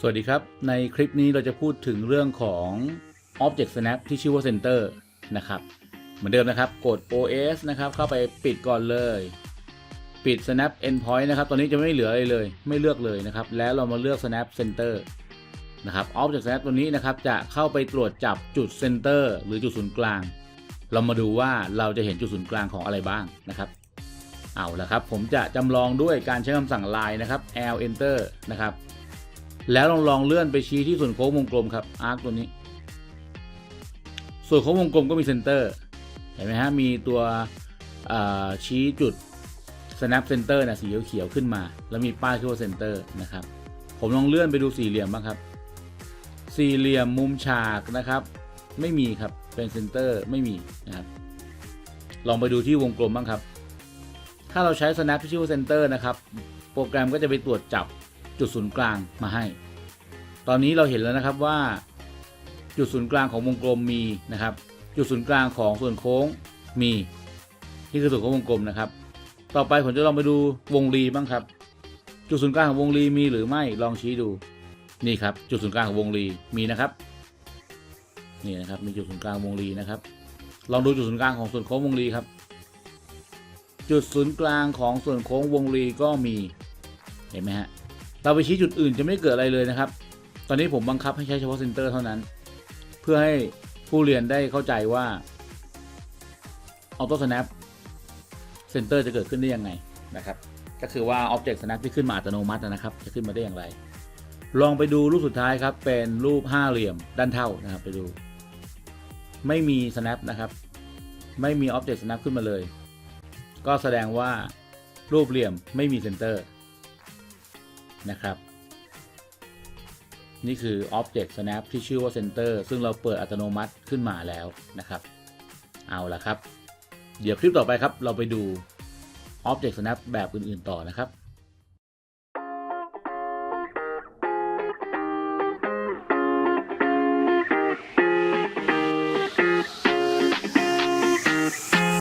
สวัสดีครับ ในคลิปนี้เราจะพูดถึงเรื่องของ Object Snap ที่ชื่อว่า Center นะครับ เหมือนเดิมนะครับ กด OS นะครับ เข้าไปปิดก่อนเลย ปิด Snap Endpoint นะครับ ตอนนี้จะไม่เหลืออะไรเลย ไม่เลือกเลยนะครับ แล้วเรามาเลือก Snap Center นะครับ Object Snap ตัวนี้นะครับ จะเข้าไปตรวจจับจุด Center หรือจุดศูนย์กลาง เรามาดูว่าเราจะเห็นจุดศูนย์กลางของอะไรบ้างนะครับ เอาละครับ ผมจะจำลองด้วยการใช้คำสั่ง line นะครับ l enter นะครับ แล้วลองลองเลื่อนไปชี้ที่ส่วนโค้งวงกลมครับ arc ตัวนี้ ส่วนโค้งวงกลมก็มีเซนเตอร์เห็นไหมฮะมีตัวชี้จุด snap center นะสีเขียวๆขึ้นมา แล้วมีป้ายชื่อว่า center นะครับ ผมลองเลื่อนไปดูสี่เหลี่ยมบ้างครับ สี่เหลี่ยมมุมฉากนะครับ ไม่มีครับเป็นเซนเตอร์ไม่มีนะครับลองไปดูที่วงกลมบ้างครับ ถ้าเราใช้ snap ที่ชื่อว่า center นะครับ โปรแกรมก็จะไปตรวจจับ จุดศูนย์กลางมาให้ ตอนนี้เราเห็นแล้วนะครับว่า จุดศูนย์กลางของวงกลมมีนะครับ จุดศูนย์กลางของส่วนโค้งมี นี่คือส่วนโค้งวงกลมนะครับ ต่อไปผมจะลองไปดูวงรีบ้างครับ จุดศูนย์กลางของวงรีมีหรือไม่ลองชี้ดู นี่ครับ จุดศูนย์กลางของวงรีมีนะครับ นี่นะครับมีจุดศูนย์กลางวงรีนะครับ ลองดูจุดศูนย์กลางของส่วนโค้งวงรีครับจุดศูนย์กลางของส่วนโค้งวงรีก็มี เห็นไหมฮะ เราไปชี้จุดอื่นจะไม่เกิดอะไรเลยนะครับ ตอนนี้ผมบังคับให้ใช้เฉพาะเซนเตอร์เท่านั้น เพื่อให้ผู้เรียนได้เข้าใจว่า Auto Snap Center จะเกิดขึ้นได้ยังไงนะครับ ก็คือว่า Object Snap ที่ขึ้นมาอัตโนมัตินะครับ จะขึ้นมาได้อย่างไร ลองไปดูรูปสุดท้ายครับ เป็นรูปห้าเหลี่ยมด้านเท่านะครับไปดู ไม่มี snap นะครับ ไม่มี Object Snap ขึ้นมาเลย ก็แสดงว่ารูปเหลี่ยมไม่มีเซนเตอร์ นะครับ นี่คือ Object Snap ที่ชื่อว่า Center ซึ่งเราเปิดอัตโนมัติขึ้นมาแล้วนะครับ เอาละครับ เดี๋ยวคลิปต่อไปครับ เราไปดู Object Snap แบบอื่น ๆ ต่อนะครับ